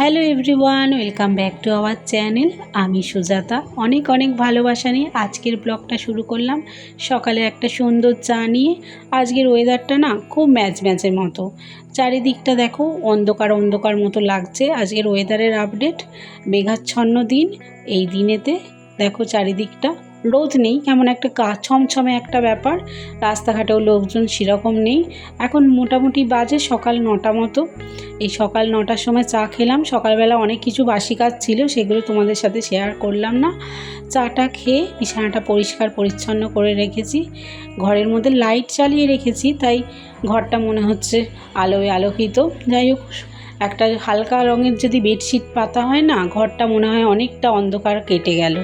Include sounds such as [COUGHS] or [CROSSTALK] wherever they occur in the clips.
Hello everyone, welcome back to our channel. আমি সুজাতা। অনেক অনেক ভালোবাসা নিয়ে আজকের ব্লগটা শুরু করলাম। সকালে একটা সুন্দর চা নিয়ে। আজকের ওয়েদারটা না খুব ম্যাচ ম্যাচের মতো। চারিদিকটা দেখো অন্ধকার অন্ধকার মতো লাগছে। আজকের ওয়েদারের আপডেট মেঘাচ্ছন্ন দিন। এই দিনেতে দেখো চারিদিকটা রোদ নেই, কেমন একটা কা, ছমছমে একটা ব্যাপার। রাস্তাঘাটেও লোকজন সেরকম নেই। এখন মোটামুটি বাজে সকাল নটা মতো। এই সকাল নটার সময় চা খেলাম। সকালবেলা অনেক কিছু বাসি কাজ ছিল, সেগুলো তোমাদের সাথে শেয়ার করলাম না। চাটা খেয়ে বিছানাটা পরিষ্কার পরিচ্ছন্ন করে রেখেছি। ঘরের মধ্যে লাইট চালিয়ে রেখেছি, তাই ঘরটা মনে হচ্ছে আলোয় আলোকিত। যাই হোক একটা হালকা রঙের যদি বেডশিট পাতা হয় না, ঘরটা মনে হয় অনেকটা অন্ধকার কেটে গেল।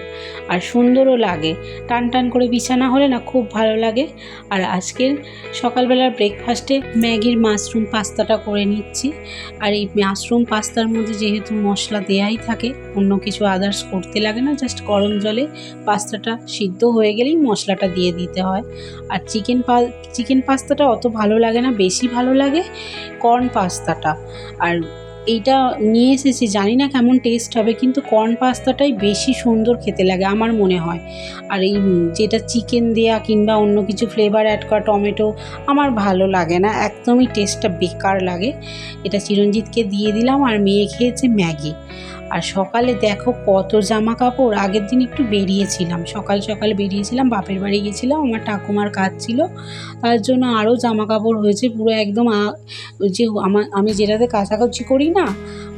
আর সুন্দরও লাগে। টান টান করে বিছানা হলে না খুব ভালো লাগে। আর আজকের সকালবেলার ব্রেকফাস্টে ম্যাগির মাশরুম পাস্তাটা করে নিচ্ছি। আর এই মাশরুম পাস্তার মধ্যে যেহেতু মশলা দেয়াই থাকে, অন্য কিছু আদার্স করতে লাগে না জাস্ট গরম জলে পাস্তাটা সিদ্ধ হয়ে গেলেই মশলাটা দিয়ে দিতে হয়। আর চিকেন পা চিকেন পাস্তাটা অত ভালো লাগে না, বেশি ভালো লাগে কর্ন পাস্তাটা। আর এইটা নিয়ে এসেছি, জানি না কেমন টেস্ট হবে, কিন্তু কর্ন পাস্তাটাই বেশি সুন্দর খেতে লাগে আমার মনে হয়। আর এই যেটা চিকেন দেয়া কিংবা অন্য কিছু ফ্লেভার অ্যাড করা টমেটো, আমার ভালো লাগে না, একদমই টেস্টটা বেকার লাগে। এটা চিরঞ্জিতকে দিয়ে দিলাম আর মেয়ে খেয়েছে ম্যাগি। আর সকালে দেখো কত জামা কাপড় আগের দিন একটু বেরিয়েছিলাম। সকাল সকাল বেরিয়েছিলাম, বাপের বাড়ি গেছিলাম, আমার ঠাকুমার কাজ ছিল। তার জন্য আরও জামা কাপড় হয়েছে, পুরো একদম যে আমার আমি যেটাতে কাছাকাছি করি না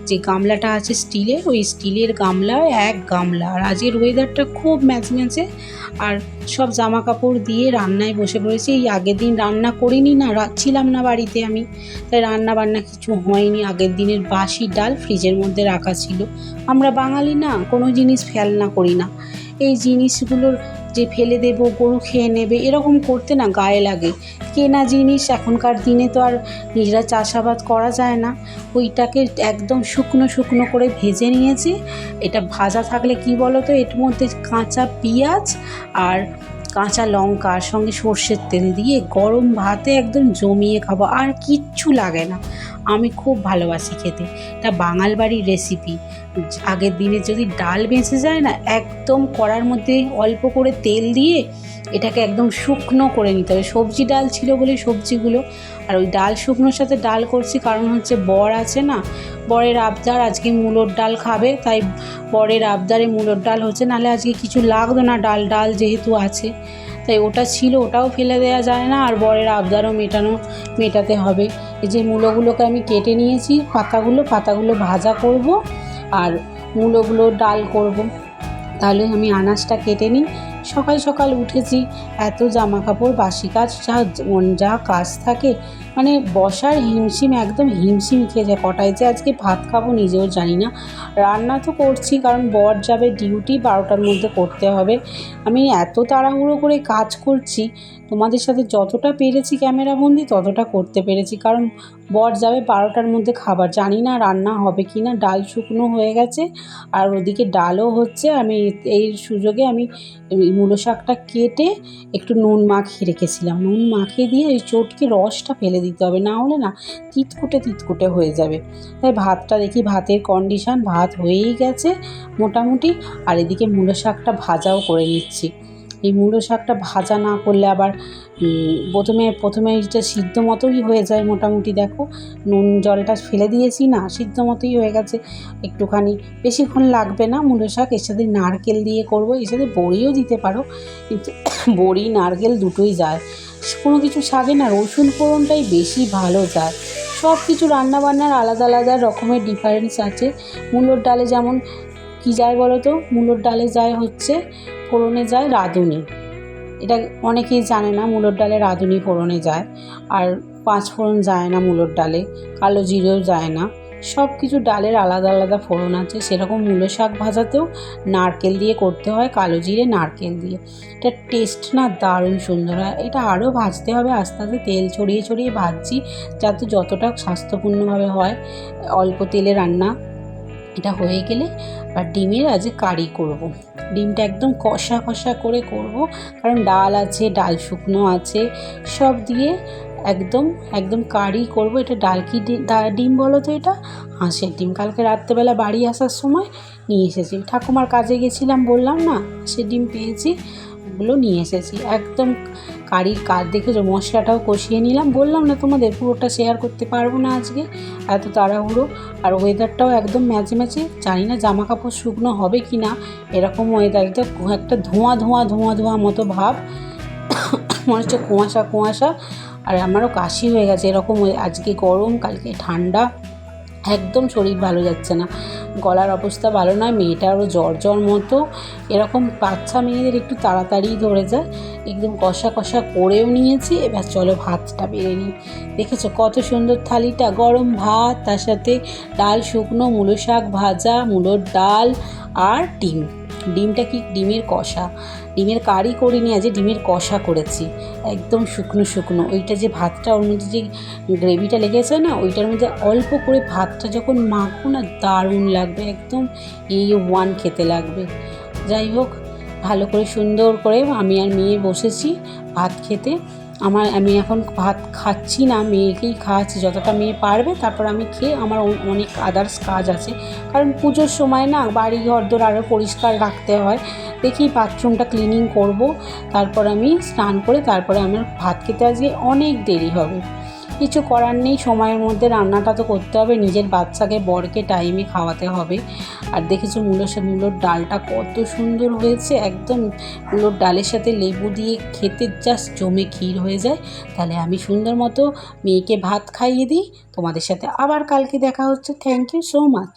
যে গামলাটা আছে স্টিলের, ওই স্টিলের গামলা এক গামলা। আর আজকের ওয়েদারটা খুব ম্যাচ ম্যাচে আর সব জামা কাপড় দিয়ে রান্নায় বসে পড়েছি। এই আগের দিন রান্না করিনি না ছিলাম না বাড়িতে আমি। তাই রান্না বান্না কিছু হয়নি। আগের দিনের বাসি ডাল ফ্রিজের মধ্যে রাখা ছিল। আমরা বাঙালি না, কোনো জিনিস ফেলনা করি না। এই জিনিসগুলোর যে ফেলে দেব, গরু খেয়ে নেবে, এরকম করতে না গায়ে লাগে। কেনা জিনিস এখনকার দিনে তো আর নিজেরা চাষাবাদ করা যায় না। ওইটাকে একদম শুকনো শুকনো করে ভেজে নিয়েছি। এটা ভাজা থাকলে কি বলো তো এর মধ্যে কাঁচা পেঁয়াজ আর কাঁচা লঙ্কার সঙ্গে সর্ষের তেল দিয়ে গরম ভাতে একদম জমিয়ে খাব। আর কিচ্ছু লাগে না। আমি খুব ভালোবাসি খেতে। এটা বাঙাল বাড়ির রেসিপি আগের দিনে যদি ডাল বেঁচে যায় না, একদম কড়ার মধ্যে অল্প করে তেল দিয়ে এটাকে একদম শুকনো করে নিতে হবে। সবজি ডাল ছিল বলে সবজিগুলো। আর ওই ডাল শুকনোর সাথে ডাল করছি কারণ হচ্ছে বর আছে না বরের আবদার, আজকে মুলোর ডাল খাবে, তাই বরের আবদারে মুলোর ডাল হচ্ছে, নাহলে আজকে কিছু লাগতো না ডাল ডাল যেহেতু আছে। তাই ওটা ছিল, ওটাও ফেলে দেওয়া যায় না, আর বরের আবদারও মেটানো, মেটাতে হবে। এই যে মূলোগুলোকে আমি কেটে নিয়েছি, পাতাগুলো পাতাগুলো ভাজা করব, আর মূলোগুলো ডাল করব। তাহলে আমি আনাজটা কেটে নিই সকাল সকাল উঠেছি, এত জামা কাপড় বাসি কাজ, যা যা কাজ থাকে। মানে বসার হিমশিম, একদম হিমশিম খেয়ে যায়। কটায় যে আজকে ভাত খাব নিজেও জানি না। রান্না তো করছি, কারণ বর যাবে ডিউটি বারোটার মধ্যে করতে হবে। আমি এত তাড়াহুড়ো করে কাজ করছি তোমাদের সাথে যতটা পেরেছি ক্যামেরাবন্দি ততটা করতে পেরেছি। কারণ বর যাবে বারোটার মধ্যে খাবার। জানি না রান্না হবে কি না। ডাল শুকনো হয়ে গেছে আর ওদিকে ডালও হচ্ছে। আমি এই সুযোগে আমি মূলো শাকটা কেটে একটু নুন মাখিয়ে রেখেছিলাম। নুন মাখিয়ে দিয়ে ওই চটকে রসটা ফেলে দিতে হবে। না হলে না, তিতকুটে তিতকুটে হয়ে যাবে। তাই ভাতটা দেখি ভাতের কন্ডিশান ভাত হয়েই গেছে মোটামুটি। আর এদিকে মূলো শাকটা ভাজাও করে নিচ্ছি। এই মূলো শাকটা ভাজা না করলে আবার প্রথমে প্রথমে এটা সিদ্ধ মতোই হয়ে যায় মোটামুটি, দেখো। নুন জলটা ফেলে দিয়েছি না, সিদ্ধ মতোই হয়ে গেছে। একটুখানি বেশিক্ষণ লাগবে না মূলো শাক, এর সাথে নারকেল দিয়ে করব, এর সাথে বড়িও দিতে পারো। কিন্তু [COUGHS] বড়ি, নারকেল দুটোই যায়। কোনো কিছু শাকে না, রসুন ফোড়নটাই বেশি ভালো যায়। সব কিছু রান্নাবান্নার আলাদা আলাদা রকমের ডিফারেন্স আছে। মূলোর ডালে যেমন, কী যায় বলো তো? মূলোর ডালে যায় হচ্ছে ফোড়নে যায়, রাঁধুনি। এটা অনেকেই জানে না, মূলোর ডালে রাঁধুনি ফোড়নে যায়। আর পাঁচ ফোড়ন যায় না মূলোর ডালে, কালো জিরেও যায় না। সব কিছু ডালের আলাদা আলাদা ফোড়ন আছে। সেরকম মূলো শাক ভাজাতেও নারকেল দিয়ে করতে হয়, কালো জিরে, নারকেল দিয়ে। এটা টেস্ট না দারুণ সুন্দর হয়। এটা আরও ভাজতে হবে, আস্তে আস্তে তেল ছড়িয়ে ছড়িয়ে ভাজছি, যাতে যতটা স্বাস্থ্যপূর্ণভাবে হয়। অল্প তেলে রান্না এটা হয়ে গেলে আর ডিমের আজকে কারি করব। ডিমটা একদম কষা কষা করে করব, কারণ ডাল আছে, ডাল শুকনো আছে, সব দিয়ে একদম একদম কারি করব। এটা ডালকি কি ডিম বলো তো এটা? হাঁসের ডিম। কালকে রাত্রেবেলা বাড়ি আসার সময় নিয়ে এসেছি। ঠাকুমার কাজে গেছিলাম বললাম না সে ডিম পেয়েছি। ওগুলো নিয়ে এসেছি। একদম কারির কাজ দেখেছ? মশলাটাও কষিয়ে নিলাম। বললাম না তোমাদের, পুরোটা শেয়ার করতে পারব না আজকে। এত তাড়াহুড়ো। আর ওয়েদারটাও একদম ম্যাচে ম্যাচে জানি না জামা কাপড় শুকনো হবে কি না এরকম ওয়েদার এটা একটা ধোঁয়া ধোঁয়া ধোঁয়া ধোঁয়া মতো ভাব। মনে হচ্ছে কুয়াশা কুয়াশা। আর আমারও কাশি হয়ে গেছে। এরকম আজকে গরম, কালকে ঠান্ডা। একদম শরীর ভালো যাচ্ছে না। গলার অবস্থা ভালো নয় মেয়েটারও জ্বর জ্বর মতো। এরকম বাচ্চা মেয়েদের একটু তাড়াতাড়ি ধরে যায়। একদম কষা কষা করেও নিয়েছি, এবার চলো ভাতটা বেড়ে নিই। দেখেছ কত সুন্দর থালিটা, গরম ভাত, তার সাথে ডাল শুকনো, মূলো শাক ভাজা, মূলোর ডাল আর ডিম। ডিমটা কি ডিমের কষা? ডিমের কারি করিনি আজ ডিমের কষা করেছি। একদম শুকনো শুকনো। ওইটা যে ভাতটা ওর মধ্যে যে গ্রেভিটা লেগেছে না, ওইটার মধ্যে অল্প করে ভাতটা যখন মাখো না, দারুণ লাগবে। একদম এই ওয়ান খেতে লাগবে। যাই হোক, ভালো করে সুন্দর করে আমি আর মেয়ে বসেছি ভাত খেতে। আমার, আমি এখন ভাত খাচ্ছি না, মেয়েকেই খাওয়াচ্ছি, যতটা মেয়ে পারবে তারপর আমি খেয়ে আমার অনেক আদার্স কাজ আছে। কারণ পুজোর সময় না বাড়ি ঘর দোর আরও পরিষ্কার রাখতে হয়। দেখি বাথরুমটা ক্লিনিং করব, তারপর আমি স্নান করে তারপরে আমার ভাত খেতে আজকে অনেক দেরি হবে। কিছু করার নেই, সময়ের মধ্যে রান্নাটা তো করতে হবে, নিজের বাচ্চাকে, বরকে টাইমে খাওয়াতে হবে। আর দেখেছ মূলো সে মূলোর ডালটা কত সুন্দর হয়েছে, একদম মূলোর ডালের সাথে লেবু দিয়ে খেতে জাস্ট জমে ক্ষীর হয়ে যায়। তাহলে আমি সুন্দর মতো মেয়েকে ভাত খাইয়ে দিই, তোমাদের সাথে আবার কালকে দেখা হচ্ছে থ্যাংক ইউ সো মাচ